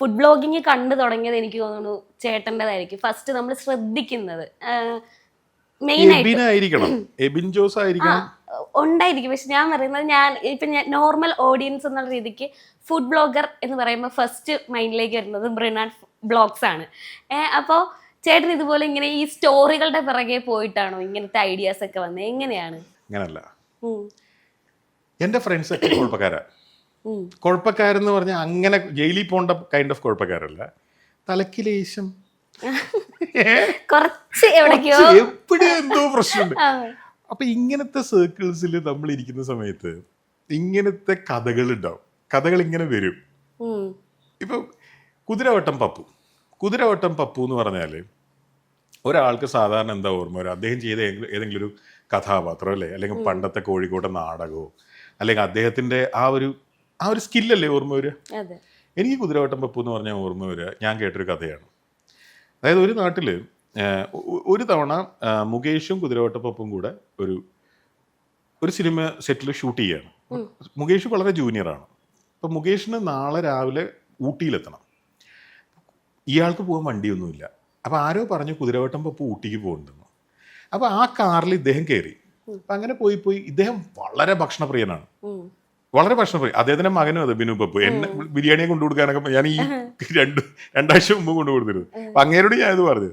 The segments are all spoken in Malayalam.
ഫുഡ് ബ്ലോഗിങ് കണ്ടു തുടങ്ങിയത് എനിക്ക് തോന്നുന്നു ചേട്ടന്റെതായിരിക്കും. ഫസ്റ്റ് നമ്മൾ ശ്രദ്ധിക്കുന്നത്. മെയിൻ ആയിട്ട് ജോസ് ആയിരിക്കണം. ഉണ്ടായിരിക്കും. പക്ഷെ ഞാൻ പറയുന്നത് ഞാൻ ഇപ്പൊ ഞാൻ നോർമൽ ഓഡിയൻസ് എന്നുള്ള രീതിക്ക് ഫുഡ് ബ്ലോഗർ എന്ന് പറയുമ്പോൾ ഫസ്റ്റ് മൈൻഡിലേക്ക് വരുന്നത് ബ്രിനാഡ് ബ്ലോഗ്സ് ആണ്. അപ്പോൾ ചേട്ടൻ ഇതുപോലെ ഇങ്ങനെ ഈ സ്റ്റോറികളുടെ പിറകെ പോയിട്ടാണോ ഇങ്ങനത്തെ ഐഡിയാസ് ഒക്കെ വന്നത് എങ്ങനെയാണ്? അങ്ങനല്ല. എന്റെ ഫ്രണ്ട്സ് ഒക്കെ കുഴപ്പക്കാരാ. ഉം. കുഴപ്പക്കാരെന്ന് പറഞ്ഞാൽ അങ്ങനെ ജയിലിൽ പോകേണ്ട കൈൻഡ് ഓഫ് കുഴപ്പക്കാരല്ല. തലക്ക് ലേശം. കുറച്ച് എവിടെയോ എപ്പോഴും എന്തോ പ്രശ്നമുണ്ട്. അപ്പൊ ഇങ്ങനത്തെ സർക്കിൾസിൽ നമ്മൾ ഇരിക്കുന്ന സമയത്ത് ഇങ്ങനത്തെ കഥകൾ ഉണ്ടാവും കഥകൾ ഇങ്ങനെ വരും ഇപ്പൊ കുതിരവട്ടം പപ്പു. കുതിരവട്ടം പപ്പു എന്ന് പറഞ്ഞാൽ ഒരാൾക്ക് സാധാരണ എന്താ ഓർമ്മ വരും? അദ്ദേഹം ചെയ്ത ഏതെങ്കിലും- ഏതെങ്കിലും ഒരു കഥാപാത്രം അല്ലേ? അല്ലെങ്കിൽ പണ്ടത്തെ കോഴിക്കോട്ടെ നാടകമോ? അല്ലെങ്കിൽ അദ്ദേഹത്തിന്റെ ആ ഒരു ആ ഒരു സ്കില്ലല്ലേ ഓർമ്മ വരിക? എനിക്ക് കുതിരവട്ടം പപ്പു എന്ന് പറഞ്ഞാൽ ഓർമ്മ വരിക. ഞാൻ കേട്ടൊരു കഥയാണ്. അതായത് ഒരു നാട്ടിൽ ഒരു തവണ മുകേഷും കുതിരവട്ടം പപ്പും കൂടെ ഒരു ഒരു സിനിമ സെറ്റിൽ ഷൂട്ട് ചെയ്യാണ്. മുകേഷ് വളരെ ജൂനിയറാണ് അപ്പം മുകേഷിന് നാളെ രാവിലെ ഊട്ടിയിലെത്തണം. ഇയാൾക്ക് പോകാൻ വണ്ടിയൊന്നുമില്ല. അപ്പോൾ ആരോ പറഞ്ഞു കുതിരവട്ടം പപ്പു ഊട്ടിക്ക് പോകുന്നുണ്ടെന്ന് അപ്പോൾ ആ കാറിൽ ഇദ്ദേഹം കയറി അപ്പം അങ്ങനെ പോയി പോയി ഇദ്ദേഹം വളരെ ഭക്ഷണപ്രിയനാണ്. വളരെ ഭക്ഷണപ്രിയ അദ്ദേഹത്തിന്റെ മകനും അത് ബിനു പപ്പു. എന്നെ ബിരിയാണിയെ കൊണ്ടു കൊടുക്കാനൊക്കെ ഞാൻ ഈ രണ്ട് രണ്ടാഴ്ച മുമ്പ് കൊണ്ടു കൊടുത്തിരുന്നു. അപ്പൊ അങ്ങേരോട് ഞാൻ ഇത് പറഞ്ഞു.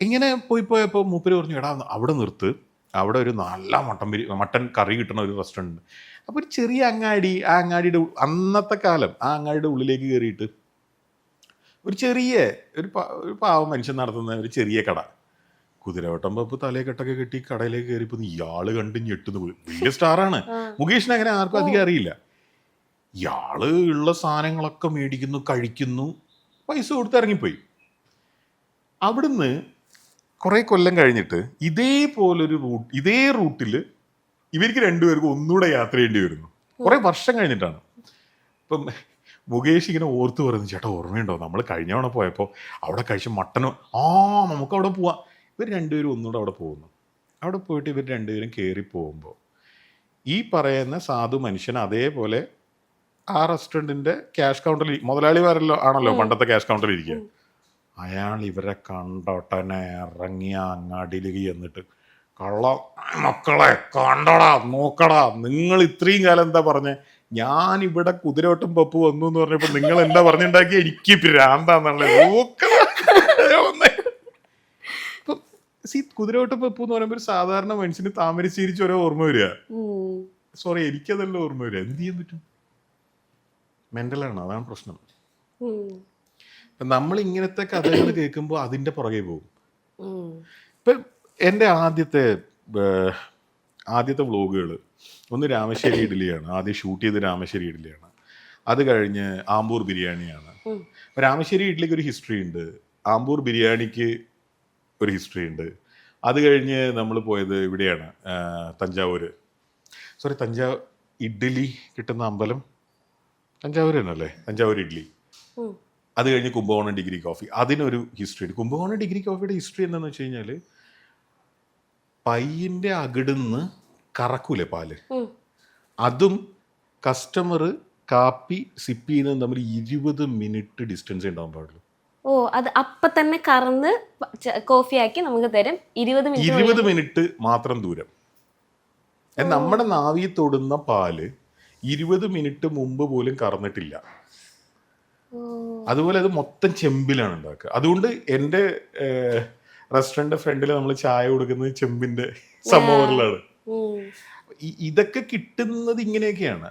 ഇങ്ങനെ പോയി പോയപ്പോ മൂപ്പര് പറഞ്ഞു എടാ അവിടെ നിർത്ത്. അവിടെ ഒരു നല്ല മട്ടൻ ബിരി മട്ടൻ കറി കിട്ടുന്ന ഒരു റെസ്റ്റോറന്റ് ഉണ്ട്. അപ്പൊ ഒരു ചെറിയ അങ്ങാടി ആ അങ്ങാടിയുടെ അന്നത്തെ കാലം ആ അങ്ങാടിയുടെ ഉള്ളിലേക്ക് കയറിയിട്ട് ഒരു ചെറിയ ഒരു പാവം മനുഷ്യൻ നടത്തുന്ന ഒരു ചെറിയ കട. കുതിരവട്ടം പപ്പ് തലയെക്കെട്ടൊക്കെ കെട്ടി കടയിലേക്ക് കയറിപ്പോ ഇയാൾ കണ്ട് ഞെട്ടുന്നു. പോയി വലിയ സ്റ്റാറാണ് മുകേഷിന് മുകേഷിനെ അങ്ങനെ ആർക്കും അധികം അറിയില്ല. ഇയാൾ ഉള്ള സാധനങ്ങളൊക്കെ മേടിക്കുന്നു കഴിക്കുന്നു പൈസ കൊടുത്ത് ഇറങ്ങിപ്പോയി. അവിടുന്ന് കുറെ കൊല്ലം കഴിഞ്ഞിട്ട് ഇതേപോലൊരു റൂട്ട് ഇതേ റൂട്ടിൽ ഇവർക്ക് രണ്ടുപേർക്കും ഒന്നുകൂടെ യാത്ര ചെയ്യേണ്ടി വരുന്നു. കുറെ വർഷം കഴിഞ്ഞിട്ടാണ്. ഇപ്പം മുകേഷ് ഇങ്ങനെ ഓർത്ത് പറയുന്നു ചേട്ടാ ഓർമ്മയുണ്ടോ? നമ്മൾ കഴിഞ്ഞ തവണ പോയപ്പോൾ അവിടെ കഴിച്ച മട്ടനോ ആ നമുക്ക് അവിടെ പോവാം. ഇവർ രണ്ടുപേരും ഒന്നുകൂടെ അവിടെ പോകുന്നു. അവിടെ പോയിട്ട് ഇവർ രണ്ടുപേരും കയറി പോകുമ്പോൾ ഈ പറയുന്ന സാധു മനുഷ്യൻ അതേപോലെ ആ റെസ്റ്റോറന്റിന്റെ ക്യാഷ് കൗണ്ടറിൽ മുതലാളിമാരല്ലോ ആണല്ലോ പണ്ടത്തെ ക്യാഷ് കൗണ്ടറിൽ ഇരിക്കുക. അയാൾ ഇവരെ കണ്ടോട്ടനെ ഇറങ്ങിയ അങ്ങാടിയിൽ എന്നിട്ട് കള്ള മക്കളെ കണ്ടടാ നോക്കടാ നിങ്ങൾ ഇത്രയും കാലം എന്താ പറഞ്ഞേ? ഞാൻ ഇവിടെ കുതിരോട്ടും പപ്പു വന്നു എന്ന് പറഞ്ഞപ്പോൾ നിങ്ങൾ എന്താ പറഞ്ഞുണ്ടാക്കി എനിക്ക് ഭ്രാന്താന്നുള്ള സി കുതിരോട്ടും പപ്പു എന്ന് പറയുമ്പോൾ ഒരു സാധാരണ മനുഷ്യന് താമരശ്ശേരി ചുരം ഓർമ്മ വരിക. സോറി എനിക്കതല്ല ഓർമ്മ വരിക. എന്ത് ചെയ്യാൻ പറ്റും? മെന്റലാണ് അതാണ് പ്രശ്നം. നമ്മൾ ഇങ്ങനത്തെ കഥകൾ കേൾക്കുമ്പോൾ അതിന്റെ പുറകെ പോകും. ഇപ്പൊ എന്റെ എന്റെ ആദ്യത്തെ ആദ്യത്തെ വ്ളോഗുകൾ ഒന്ന് രാമശ്ശേരി ഇഡ്ഡലിയാണ്. ആദ്യം ഷൂട്ട് ചെയ്ത് രാമശ്ശേരി ഇഡ്ഡലിയാണ്. അത് കഴിഞ്ഞ് ആമ്പൂർ ബിരിയാണിയാണ്. രാമശ്ശേരി ഇഡ്ഡലിക്ക് ഒരു ഹിസ്റ്ററി ഉണ്ട്. ആമ്പൂർ ബിരിയാണിക്ക് ഒരു ഹിസ്റ്ററി ഉണ്ട്. അത് കഴിഞ്ഞ് നമ്മൾ പോയത് ഇവിടെയാണ് തഞ്ചാവൂർ സോറി തഞ്ചാ ഇഡ്ഡലി കിട്ടുന്ന അമ്പലം? തഞ്ചാവൂർ തന്നെയല്ലേ തഞ്ചാവൂർ ഇഡ്ഡലി. അത് കഴിഞ്ഞ് കുംഭകോണം ഡിഗ്രി കോഫി. അതിനൊരു ഹിസ്റ്ററി ഉണ്ട്. കുംഭകോണം ഡിഗ്രി കോഫിയുടെ ഹിസ്റ്ററി എന്താണെന്ന് വെച്ച് കഴിഞ്ഞാൽ പയ്യന്റെ അകിടുന്ന് കറക്കൂലേ പാൽ? അതും കസ്റ്റമർ കാപ്പി സിപ്പ് ചെയ്യുന്നതും തമ്മിൽ ഇരുപത് മിനിറ്റ് ഡിസ്റ്റൻസ് ഉണ്ടാവാൻ പാടുള്ളൂ ഓ അത് അപ്പൊ തന്നെ കറന്ന് കോഫി ആക്കി നമുക്ക് തരും. ഇരുപത് മിനിറ്റ് ഇരുപത് മിനിറ്റ് മാത്രം ദൂരം. നമ്മുടെ നാവി തൊടുന്ന പാൽ ഇരുപത് മിനിറ്റ് മുമ്പ് പോലും കറന്നിട്ടില്ല. അതുപോലെ അത് മൊത്തം ചെമ്പിലാണ് ഉണ്ടാക്കുക. അതുകൊണ്ട് എന്റെ റെസ്റ്റോറന്റ് ഫ്രണ്ടിൽ നമ്മൾ ചായ കൊടുക്കുന്നത് ചെമ്പിന്റെ സമോറിലാണ് ഇതൊക്കെ കിട്ടുന്നത് ഇങ്ങനെയൊക്കെയാണ്.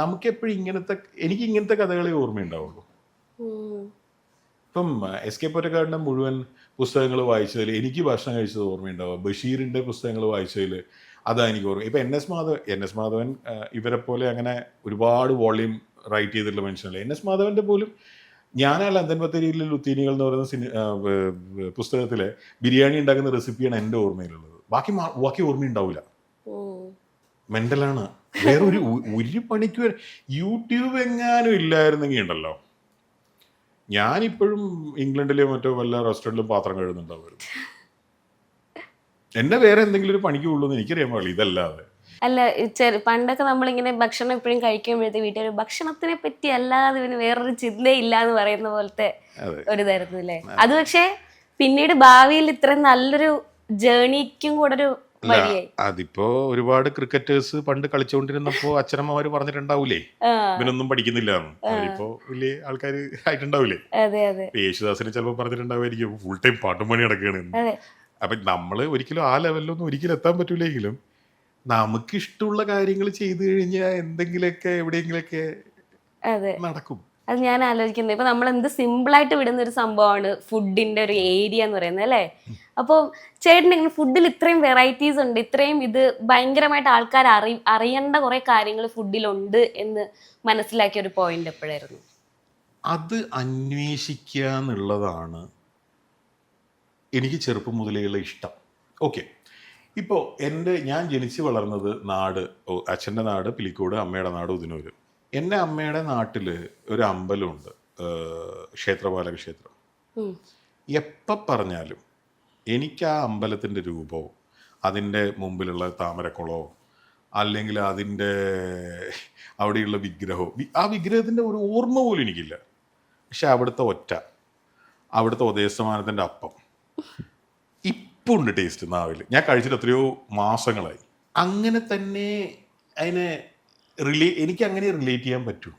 നമുക്ക് എപ്പോഴും ഇങ്ങനത്തെ എനിക്ക് ഇങ്ങനത്തെ കഥകളെ ഓർമ്മയുണ്ടാവുള്ളൂ. ഇപ്പം എസ് കെ പൊറ്റക്കാടിന്റെ മുഴുവൻ പുസ്തകങ്ങൾ വായിച്ചതിൽ എനിക്ക് ഭക്ഷണം കഴിച്ചത് ഓർമ്മയുണ്ടാവുക ബഷീറിന്റെ പുസ്തകങ്ങൾ വായിച്ചതിൽ അതാണ് എനിക്ക് ഓർമ്മ. ഇപ്പം N S Madhavan N S Madhavan ഇവരെ പോലെ അങ്ങനെ ഒരുപാട് വോളിയം റൈറ്റ് ചെയ്തിട്ടുള്ള മനുഷ്യനല്ല. എൻ എസ് മാധവന്റെ പോലും ഞാനല്ല ബത്തേരിയിലെ ലുത്തീനികൾ എന്ന് പറയുന്ന സിനി പുസ്തകത്തിലെ ബിരിയാണി ഉണ്ടാക്കുന്ന റെസിപ്പിയാണ് എന്റെ ഓർമ്മയിലുള്ളത്. ബാക്കി ബാക്കി ഓർമ്മയുണ്ടാവില്ല. മെന്റലാണ് വേറെ ഒരു ഒരു പണിക്ക് യൂട്യൂബ് എങ്ങാനും ഇല്ലായിരുന്നെങ്കിൽ ഉണ്ടല്ലോ. ഞാനിപ്പോഴും ഇംഗ്ലണ്ടിലെയോ മറ്റോ വല്ല റെസ്റ്റോറന്റിലും പാത്രം കഴുകുന്നുണ്ടാവും എന്നെ വേറെ എന്തെങ്കിലും ഒരു പണിക്ക് ഉള്ളൂ എന്ന് എനിക്കറിയാൻ പാടില്ല ഇതല്ലാതെ. അല്ല ചെറു പണ്ടൊക്കെ നമ്മളിങ്ങനെ ഭക്ഷണം എപ്പോഴും കഴിക്കുമ്പോഴത്തെ വീട്ടിൽ ഭക്ഷണത്തിനെ പറ്റി അല്ലാതെ ഇവന് വേറൊരു ചിന്തയില്ല എന്ന് പറയുന്ന പോലത്തെ ഒരു ഇതായിരുന്നു അല്ലേ? അത്. പക്ഷേ പിന്നീട് ഭാവിയിൽ ഇത്ര നല്ലൊരു ജേണിക്കും കൂടെ ഒരു അതിപ്പോ ഒരുപാട് ക്രിക്കറ്റേഴ്സ് പണ്ട് കളിച്ചുകൊണ്ടിരുന്നപ്പോ അച്ഛനമ്മമാര് പറഞ്ഞിട്ടുണ്ടാവൂലേ? ഇവനൊന്നും പഠിക്കുന്നില്ല. അവരിപ്പോ വലിയ ആൾക്കാർ ആയിട്ടുണ്ടാവൂലേ? യേശുദാസിനെ ചിലപ്പോ പറഞ്ഞിട്ടുണ്ടാവുമായിരിക്കും ഫുൾ ടൈം പാട്ടും പണി നടക്കുകയാണ് അപ്പൊ നമ്മൾ ഒരിക്കലും ആ ലെവലിലൊന്നും ഒരിക്കലും എത്താൻ പറ്റൂലെങ്കിലും നമുക്കിഷ്ടമുള്ള കാര്യങ്ങൾ ചെയ്തു കഴിഞ്ഞാൽ എന്തെങ്കിലുമൊക്കെ എവിടെയെങ്കിലൊക്കെ നടക്കും. അത് ഞാൻ ആലോചിക്കുന്നത്. ഇപ്പൊ നമ്മൾ എന്ത് സിമ്പിൾ ആയിട്ട് വിടുന്ന ഒരു സംഭവമാണ് ഫുഡിന്റെ ഒരു ഏരിയ എന്ന് പറയുന്നത് അല്ലേ? അപ്പോൾ ചേട്ടൻ ഇങ്ങനെ ഫുഡിൽ ഇത്രയും വെറൈറ്റീസ് ഉണ്ട് ഇത്രയും ഇത് ഭയങ്കരമായിട്ട് ആൾക്കാർ അറി അറിയേണ്ട കുറെ കാര്യങ്ങൾ ഫുഡിലുണ്ട് എന്ന് മനസ്സിലാക്കിയ ഒരു പോയിന്റ് എപ്പോഴായിരുന്നു? അത് അന്വേഷിക്കുക എന്നുള്ളതാണ് എനിക്ക് ചെറുപ്പം മുതലേയുള്ള ഇഷ്ടം. ഓക്കെ ഇപ്പോൾ എന്റെ ഞാൻ ജനിച്ചു വളർന്നത് നാട് അച്ഛന്റെ നാട് പിലിക്കോട് അമ്മയുടെ നാട് ഉദിനൂര്. എന്റെ അമ്മയുടെ നാട്ടിൽ ഒരു അമ്പലമുണ്ട് ക്ഷേത്രപാലക ക്ഷേത്രം. എപ്പ പറഞ്ഞാലും എനിക്ക് ആ അമ്പലത്തിന്റെ രൂപമോ അതിന്റെ മുമ്പിലുള്ള താമരക്കുളമോ അല്ലെങ്കിൽ അതിന്റെ അവിടെയുള്ള വിഗ്രഹമോ ആ വിഗ്രഹത്തിന്റെ ഒരു ഓർമ്മ പോലും എനിക്കില്ല. പക്ഷെ അവിടുത്തെ ഒറ്റ അവിടുത്തെ ഉദയസമാനത്തിന്റെ അപ്പം. ഇപ്പം ഉണ്ട് ടേസ്റ്റ് നാവിൽ ഞാൻ കഴിച്ചിട്ട് എത്രയോ മാസങ്ങളായി. അങ്ങനെ തന്നെ അതിനെ റിലേ എനിക്ക് അങ്ങനെ റിലേറ്റ് ചെയ്യാൻ പറ്റൂ.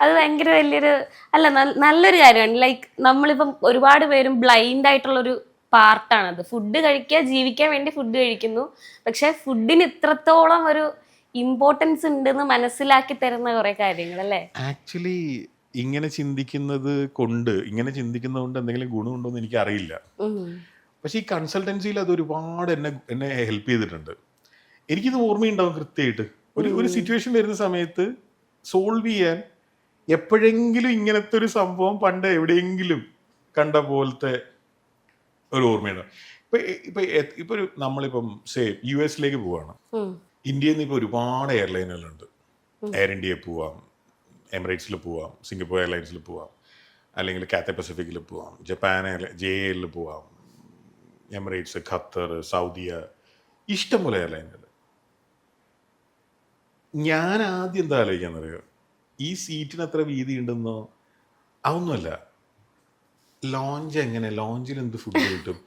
അത് ഭയങ്കര വലിയൊരു അല്ല നല്ലൊരു കാര്യമാണ്. ലൈക്ക് നമ്മളിപ്പം ഒരുപാട് പേരും ബ്ലൈൻഡ് ആയിട്ടുള്ള ആയിട്ടുള്ളൊരു പാർട്ടാണ് അത് ഫുഡ് കഴിക്കുക ജീവിക്കാൻ വേണ്ടി ഫുഡ് കഴിക്കുന്നു. പക്ഷെ ഫുഡിന് ഇത്രത്തോളം ഒരു ഇമ്പോർട്ടൻസ് ഉണ്ടെന്ന് മനസ്സിലാക്കി തരുന്ന കുറെ കാര്യങ്ങൾ അല്ലേ? ആക്ച്വലി ഇങ്ങനെ ചിന്തിക്കുന്നത് കൊണ്ട് ഇങ്ങനെ ചിന്തിക്കുന്നത് കൊണ്ട് എന്തെങ്കിലും ഗുണമുണ്ടോ എന്ന് എനിക്ക് അറിയില്ല പക്ഷേ ഈ കൺസൾട്ടൻസിയിൽ അത് ഒരുപാട് എന്നെ എന്നെ ഹെൽപ്പ് ചെയ്തിട്ടുണ്ട്. എനിക്കിത് ഓർമ്മയുണ്ടാവും കൃത്യമായിട്ട്. ഒരു ഒരു സിറ്റുവേഷൻ വരുന്ന സമയത്ത് സോൾവ് ചെയ്യാൻ എപ്പോഴെങ്കിലും ഇങ്ങനത്തെ ഒരു സംഭവം പണ്ട് എവിടെയെങ്കിലും കണ്ട പോലത്തെ ഒരു ഓർമ്മയുണ്ട്. ഇപ്പൊ ഇപ്പൊ ഇപ്പൊ ഒരു നമ്മളിപ്പം സേ യു എസിലേക്ക് പോവാണ്. ഇന്ത്യയിൽ നിന്ന് ഇപ്പൊ ഒരുപാട് എയർലൈനുകളുണ്ട് എയർ ഇന്ത്യയിൽ പോവാം എമിറേറ്റ്സിൽ പോവാം സിംഗപ്പൂർ എയർലൈൻസിൽ പോവാം അല്ലെങ്കിൽ കാത്ത പസഫിക്കിൽ പോവാം ജപ്പാൻ എയർലൈൻ ജെ എല്ലിൽ പോവാം എമിറേറ്റ്സ് ഖത്തർ സൗദിയ ഇഷ്ടംപോലെ എയർലൈനുകൾ ഞാൻ ആദ്യം എന്താ ആലോചിക്കാന്നറിയോ? ഈ സീറ്റിന് അത്ര വീതി ഉണ്ടെന്നോ അതൊന്നുമല്ല. ലോഞ്ച് എങ്ങനെ? ലോഞ്ചിൽ എന്ത് ഫുഡ് കിട്ടും?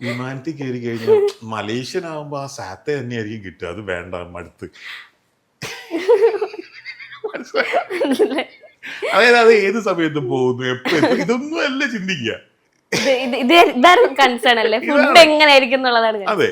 വിമാനത്തിൽ കയറി കഴിഞ്ഞാൽ മലേഷ്യൻ ആകുമ്പോൾ ആ സാത്ത തന്നെയായിരിക്കും കിട്ടുക. അത് വേണ്ട മടുത്ത്? അതായത് അത് ഏത് സമയത്തും പോകുന്നു? എപ്പോ എത്തും ഇതൊന്നും അല്ല? ചിന്തിക്കുക അതെ.